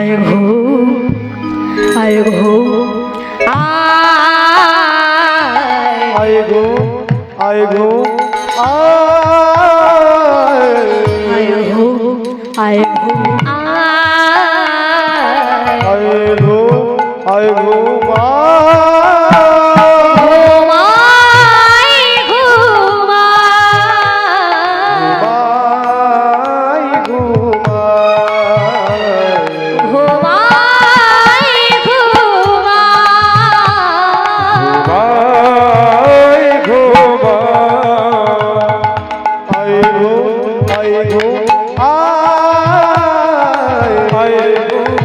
আয় হো আয় হো আয় গো আয় গো আয় হো আয় রে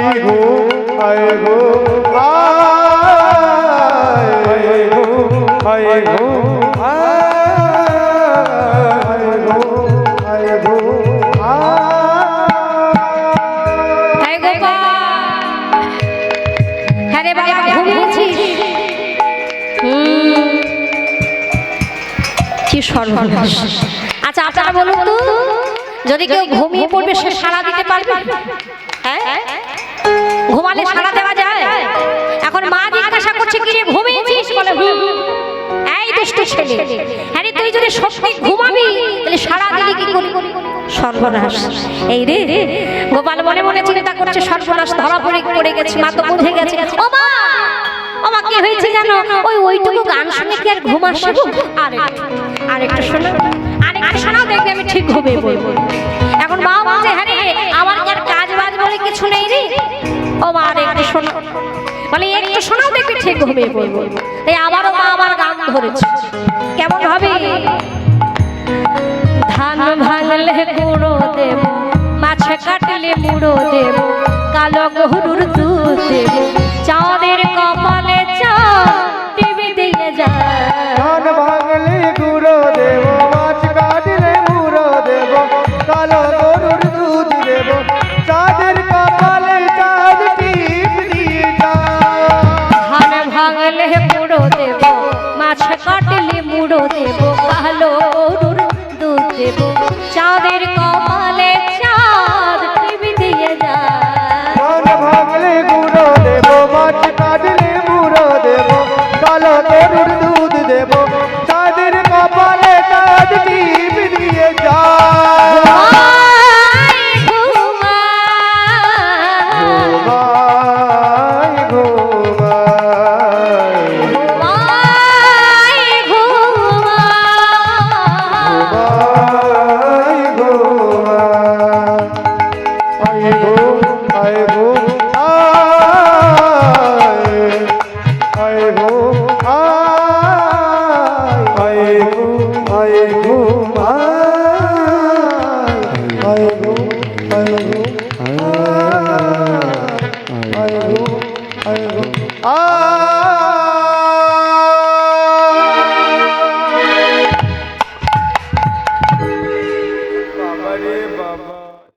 আয় হ্যাঁ গো আয় গো আয় গো আয় গো আচ্ছা আপনারা বলুন তো, যদি কেউ ঘুমিয়ে পড়বে, সে সারা দিতে পারবে? হ্যাঁ? ঘুমালে সাড়া দেওয়া যায়? এখন মা জিজ্ঞাসা করছে, কি রে, ঘুমিয়েছিস? বলে এই দুষ্টু ছেলে। হ্যাঁ তুই যদি সত্যি ঘুমাবি, তাহলে সারা দিলি কি করি? সর্বনাশ। এই রে, গোপাল মনে মনে চিন্তা করছে, সর্বনাশ ধরা পড়ে পড়ে গেছে, মা তো বুঝে গেছে। ও মা মা, কি হয়েছে জানো? ওই ওইটুকু গান শুনে কি আর ঘুম আসবে গো? আর আর একটু শোনো, আর একটু শোনাও, দেখবে আমি ঠিক ঘুমিয়ে পড়ব। এখন মা বলছে হ্যাঁ রে আমার কি আর কাজ বাজ বলে কিছু নেই রে? ও মা, আর একটু শোনো। বলে একটু ঠিক ঘুমিয়ে পড়ব তাই আবারও মা আমার গান ধরেছে। কেমন হবে? ধান ভাঙলে গুঁড়ো দেব, মাছ কাটলে মুড়ো দেব, কালো গরুর দুধ দেব। গেলে পুড়ো দেবো মাছ কাটলে মুড়ো দেবো ভালো গরুর দুধ দেব। চাঁদের কপালে চাঁদ টিভি দিয়ে যায়। ভাগলে গুঁড়ো দেবো মাছ কাটলে মুড়ো দেবো কালো গরুর দুধ দেব। চাঁদের কপালে চাঁদ টিভি দিয়ে যায়। Oh,